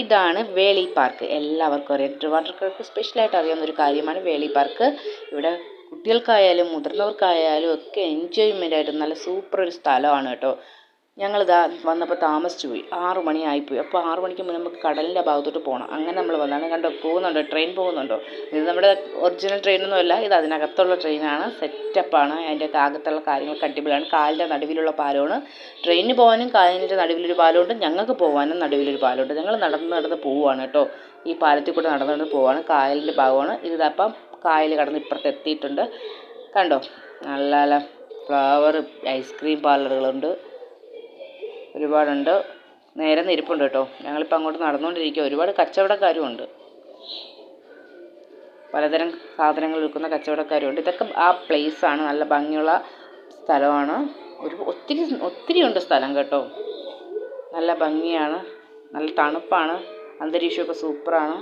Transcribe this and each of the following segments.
ഇതാണ് വേളി പാർക്ക് എല്ലാവർക്കും അറിയാം. ട്രിവാൻഡ്രക്കാർക്ക് സ്പെഷ്യലായിട്ട് അറിയാവുന്ന ഒരു കാര്യമാണ് വേളി പാർക്ക് ഇവിടെ കുട്ടികൾക്കായാലും മുതിർന്നവർക്കായാലും ഒക്കെ എൻജോയ്മെന്റ് ആയിട്ട് നല്ല സൂപ്പർ ഒരു സ്ഥലമാണ് കേട്ടോ. ഞങ്ങളിതാ വന്നപ്പോൾ താമസിച്ചു പോയി. ആറു മണിയായിപ്പോയി. അപ്പോൾ ആറു മണിക്ക് മുന്നേ നമുക്ക് കടലിന്റെ ഭാഗത്തോട്ട് പോകണം അങ്ങനെ നമ്മൾ വന്നാണ് കണ്ടോ? പോകുന്നുണ്ടോ? ട്രെയിൻ പോകുന്നുണ്ടോ? ഇത് നമ്മുടെ ഒറിജിനൽ ട്രെയിനൊന്നും അല്ല ഇത് അതിനകത്തുള്ള ട്രെയിനാണ്. സെറ്റപ്പാണ്. അതിന്റെ അകത്തുള്ള കാര്യങ്ങളൊക്കെ അടിപൊളിയാണ് കാലിന്റെ നടുവിലുള്ള പാലമാണ് ട്രെയിനിന് പോകാനും കാലിന്റെ നടുവിലൊരു പാലമുണ്ട് ഞങ്ങൾക്ക് പോകാനും നടുവിലൊരു പാലമുണ്ട് ഞങ്ങൾ നടന്ന് നടന്ന് പോവുകയാണ് കേട്ടോ. ഈ പാലത്തിൽ കൂടെ നടന്ന് നടന്ന് പോവാണ്. കായലിന്റെ ഭാഗമാണ്. ഇതിതപ്പം കായൽ കടന്ന് ഇപ്പുറത്ത് എത്തിയിട്ടുണ്ട്. കണ്ടോ? നല്ല നല്ല ഫ്ലവർ ഐസ്ക്രീം പാർലറുകളുണ്ട്. ഒരുപാടുണ്ട്. നേരെ നിരിപ്പുണ്ട് കേട്ടോ. ഞങ്ങളിപ്പോൾ അങ്ങോട്ട് നടന്നുകൊണ്ടിരിക്കുക ഒരുപാട് കച്ചവടക്കാരും ഉണ്ട് പലതരം സാധനങ്ങൾ വിൽക്കുന്ന കച്ചവടക്കാരും ഉണ്ട് ഇതൊക്കെ ആ പ്ലേസ് ആണ് നല്ല ഭംഗിയുള്ള സ്ഥലമാണ്. ഒരു ഒത്തിരി ഒത്തിരി ഉണ്ട് സ്ഥലം കേട്ടോ. നല്ല ഭംഗിയാണ്. നല്ല തണുപ്പാണ്. അന്തരീക്ഷമൊക്കെ സൂപ്പറാണ്.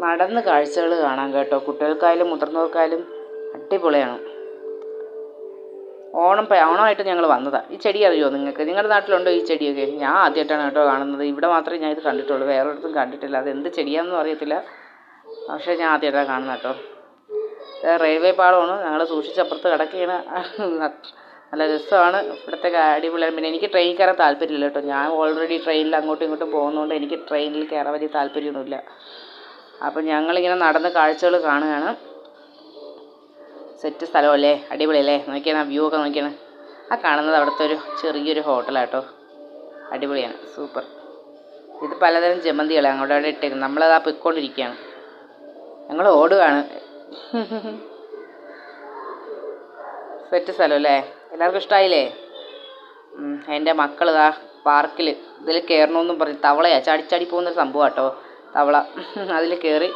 നടന്ന് കാഴ്ചകൾ കാണാൻ കേട്ടോ. കുട്ടികൾക്കായാലും മുതിർന്നവർക്കായാലും അടിപൊളിയാണ്. ഓണം ഓണമായിട്ട് ഞങ്ങൾ വന്നതാണ് ഈ ചെടി അറിയുമോ നിങ്ങൾക്ക് നിങ്ങളുടെ നാട്ടിലുണ്ടോ ഈ ചെടിയൊക്കെ? ഞാൻ ആദ്യമായിട്ടാണ് കേട്ടോ കാണുന്നത്. ഇവിടെ മാത്രമേ ഞാൻ ഇത് കണ്ടിട്ടുള്ളൂ. വേറെ ഒരിടത്തും കണ്ടിട്ടില്ല. അത് എന്ത് ചെടിയാണെന്നും അറിയത്തില്ല. പക്ഷേ ഞാൻ ആദ്യമായിട്ടാണ് കാണുന്നത് കേട്ടോ. റെയിൽവേ പാളമാണ്. ഞങ്ങൾ സൂക്ഷിച്ചപ്പുറത്ത് കിടക്കുകയാണ് നല്ല രസമാണ്. ഇവിടുത്തെ അടിപൊളിയാണ്. പിന്നെ എനിക്ക് ട്രെയിൻ കയറാൻ താല്പര്യമില്ല കേട്ടോ. ഞാൻ ഓൾറെഡി ട്രെയിനിൽ അങ്ങോട്ടും ഇങ്ങോട്ടും പോകുന്നതുകൊണ്ട് എനിക്ക് ട്രെയിനിൽ കയറാൻ വലിയ താല്പര്യമൊന്നുമില്ല. അപ്പം ഞങ്ങളിങ്ങനെ നടന്ന് കാഴ്ചകൾ കാണുകയാണ്. സെറ്റ് സ്ഥലമല്ലേ? അടിപൊളിയല്ലേ? നോക്കിയാണ് ആ വ്യൂ ഒക്കെ നോക്കിയാണ് ആ കാണുന്നത് അവിടുത്തെ ഒരു ചെറിയൊരു ഹോട്ടലാട്ടോ അടിപൊളിയാണ് സൂപ്പർ ഇത് പലതരം ജമന്തികളാണ് അങ്ങോട്ട് അവിടെ ഇട്ടേക്കുന്നത്. നമ്മളത് ആ പൊയ്ക്കൊണ്ടിരിക്കുകയാണ്. ഞങ്ങൾ ഓടുകയാണ് സെറ്റ് സ്ഥലമല്ലേ? എല്ലാവർക്കും ഇഷ്ടമായില്ലേ എന്റെ മക്കൾ ഇതാ പാർക്കിൽ ഇതിൽ കയറണമെന്നും പറഞ്ഞ് തവളയാണ് ചാടിച്ചാടി ചാടി പോകുന്നൊരു സംഭവം കേട്ടോ തവള. അതിൽ കയറി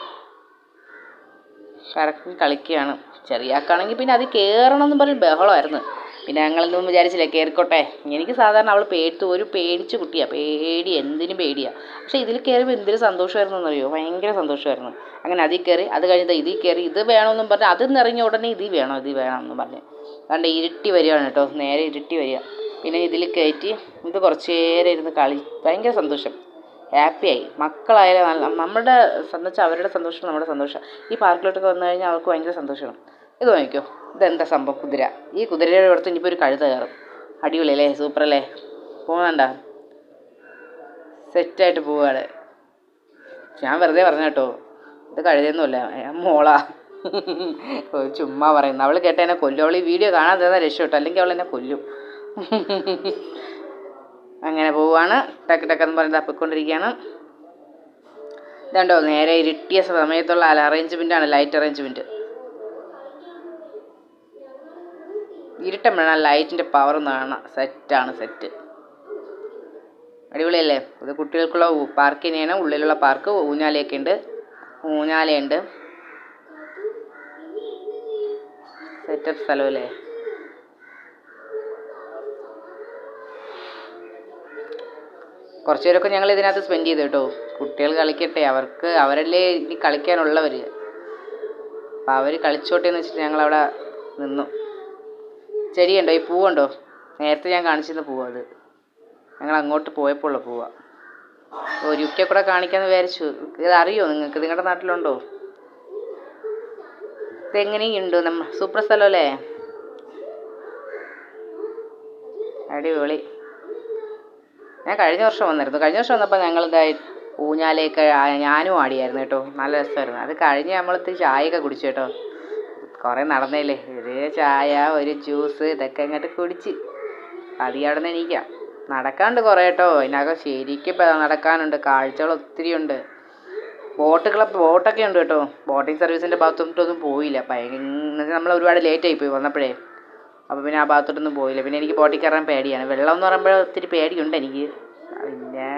കറക്കി കളിക്കുകയാണ്. ചെറിയാക്കാണെങ്കിൽ പിന്നെ അത് കയറണം എന്ന് പറഞ്ഞ് ബഹളമായിരുന്നു. പിന്നെ ഞങ്ങളൊന്നും വിചാരിച്ചില്ല കയറിക്കോട്ടെ എനിക്ക് സാധാരണ അവൾ പേടിച്ചു ഒരു പേടിച്ച കുട്ടിയാണ് പേടി എന്തിനും പേടിയാണ് പക്ഷേ ഇതിൽ കയറിയപ്പോൾ എന്തൊരു സന്തോഷമായിരുന്നു എന്നറിയോ? ഭയങ്കര സന്തോഷമായിരുന്നു. അങ്ങനെ അതിൽ കയറി അത് കഴിഞ്ഞാൽ ഇതിൽ കയറി ഇത് വേണമെന്നും പറഞ്ഞ് അത് നിറഞ്ഞ ഉടനെ ഇത് വേണം ഇത് വേണമെന്നും പറഞ്ഞ്. കണ്ട് ഇരുട്ടി വരികയാണ് കേട്ടോ നേരെ ഇരുട്ടി വരിക. പിന്നെ ഇതിൽ കയറ്റി ഇത് കുറച്ച് നേരം ഇരുന്ന് കളി. ഭയങ്കര സന്തോഷം. ഹാപ്പിയായി. മക്കളായാലും നല്ല നമ്മുടെ സന്തോഷം അവരുടെ സന്തോഷം നമ്മുടെ സന്തോഷം. ഈ പാർക്കിലോട്ടൊക്കെ വന്നു കഴിഞ്ഞാൽ അവർക്ക് ഭയങ്കര സന്തോഷമാണ്. ഇത് വാങ്ങിക്കോ ഇതെന്താ സംഭവം? കുതിര. ഈ കുതിരയുടെ അടുത്ത് ഇനിയിപ്പോൾ ഒരു കഴുത കയറും. അടിപൊളി അല്ലേ? സൂപ്പർ സൂപ്പറല്ലേ പോകുന്നുണ്ട സെറ്റായിട്ട് പോവുകയാണ് ഞാൻ വെറുതെ പറഞ്ഞ കേട്ടോ. ഇത് കഴുതയൊന്നുമില്ല മോളാ. ചുമ്മാ പറയുന്നു. അവൾ കേട്ട കൊല്ലും. അവൾ ഈ വീഡിയോ തന്നാൽ രക്ഷപ്പെട്ടു അല്ലെങ്കിൽ അവൾ എന്നെ കൊല്ലും. അങ്ങനെ പോവുകയാണ് ടക്ക് എന്ന് പറഞ്ഞ് തപ്പിക്കൊണ്ടിരിക്കുകയാണ്. ഇതുണ്ടോ നേരെ ഇരുട്ടിയ സമയത്തുള്ള അല അറേഞ്ച്മെന്റാണ് ലൈറ്റ് അറേഞ്ച്മെന്റ് ഇരുട്ടുമ്പോഴാണ് ലൈറ്റിന്റെ പവർ കാണാം സെറ്റാണ് സെറ്റ് അടിപൊളിയല്ലേ? ഇത് കുട്ടികൾക്കുള്ള പാർക്ക് തന്നെയാണ്. ഉള്ളിലുള്ള പാർക്ക് ഊഞ്ഞാലയൊക്കെ ഉണ്ട്. ഊഞ്ഞാലയുണ്ട്. സെറ്റപ്പ് സ്ഥലമല്ലേ കുറച്ച് നേരമൊക്കെ ഞങ്ങൾ ഇതിനകത്ത് സ്പെൻഡ് ചെയ്തു കേട്ടോ. കുട്ടികൾ കളിക്കട്ടെ. അവർക്ക് അവരല്ലേ ഇനി കളിക്കാനുള്ളവർ അപ്പോൾ അവർ കളിച്ചോട്ടെ എന്ന് വെച്ചിട്ട് ഞങ്ങളവിടെ നിന്നു. ചെടിയുണ്ടോ ഈ പൂവുണ്ടോ നേരത്തെ ഞാൻ കാണിച്ചിരുന്ന പൂവാ അത്. ഞങ്ങൾ അങ്ങോട്ട് പോയപ്പോൾ ഉള്ള ഒരു ഒരിക്കൽ കൂടെ കാണിക്കാമെന്ന് വിചാരിച്ചു. ഇത് അറിയോ നിങ്ങൾക്ക്? നിങ്ങളുടെ നാട്ടിലുണ്ടോ? ഇതെങ്ങനെയുണ്ട് നമ്മ സൂപ്പർ സ്ഥലമല്ലേ അടിപൊളി. ഞാൻ കഴിഞ്ഞ വർഷം വന്നിരുന്നു. കഴിഞ്ഞ വർഷം വന്നപ്പോൾ ഞങ്ങൾ ഇതായി ഊഞ്ഞാലയൊക്കെ ഞാനും ആടിയായിരുന്നു കേട്ടോ. നല്ല രസമായിരുന്നു. അത് കഴിഞ്ഞ് നമ്മളത്ത് ചായയൊക്കെ കുടിച്ചു കേട്ടോ. കുറേ നടന്നേലേ ഒരു ചായ ഒരു ജ്യൂസ് ഇതൊക്കെ അങ്ങോട്ട് കുടിച്ച് അധികം അവിടെ നിന്ന് എണീക്കാം. നടക്കാണ്ട് കുറേ കേട്ടോ. ഇതിനകം ശരിക്കും നടക്കാനുണ്ട്. കാഴ്ചകൾ ഒത്തിരി ഉണ്ട്. ബോട്ടുകളെ ബോട്ടൊക്കെ ഉണ്ട് കേട്ടോ. ബോട്ടിംഗ് സർവീസിന്റെ ഭാഗത്തോട്ടൊന്നും പോയില്ല. ഭയങ്കര നമ്മൾ ഒരുപാട് ലേറ്റ് പോയി വന്നപ്പോഴേ. അപ്പോൾ പിന്നെ ആ ഭാഗത്തോട്ടൊന്നും പോയില്ല. പിന്നെ എനിക്ക് ബോട്ടിൽ കയറാൻ പേടിയാണ്. വെള്ളം എന്ന് പറയുമ്പോൾ ഒത്തിരി പേടിയുണ്ട് എനിക്ക്. പിന്നെ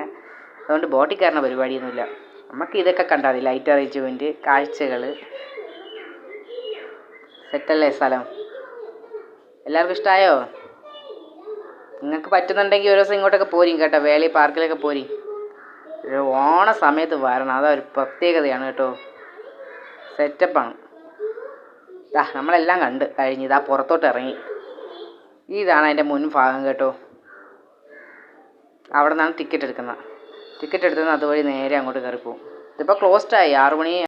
അതുകൊണ്ട് ബോട്ടിൽ കയറുന്ന പരിപാടിയൊന്നുമില്ല. നമുക്ക് ഇതൊക്കെ കണ്ടാൽ മതി. ലൈറ്റ് അറേഞ്ച്മെന്റ് കാഴ്ചകൾ. സെറ്റല്ലേ സ്ഥലം? എല്ലാവർക്കും ഇഷ്ടമായോ നിങ്ങൾക്ക് പറ്റുന്നുണ്ടെങ്കിൽ ഒരു ദിവസം ഇങ്ങോട്ടൊക്കെ പോരും കേട്ടോ. വേളി പാർക്കിലൊക്കെ പോരും ഒരു ഓണ സമയത്ത് വരണം. അതൊരു പ്രത്യേകതയാണ് കേട്ടോ. സെറ്റപ്പാണ് നമ്മളെല്ലാം കണ്ട് കഴിഞ്ഞ് ഇതാ പുറത്തോട്ട് ഇറങ്ങി. ഇതാണ് അതിന്റെ മുൻഭാഗം കേട്ടോ. അവിടെ നിന്നാണ് ടിക്കറ്റ് എടുക്കുന്നത്. ടിക്കറ്റ് എടുത്തുനിന്ന് അതുവഴി നേരെ അങ്ങോട്ട് കയറിപ്പോവും. ഇതിപ്പോൾ ക്ലോസ്ഡ് ആയി. ആറ് മണി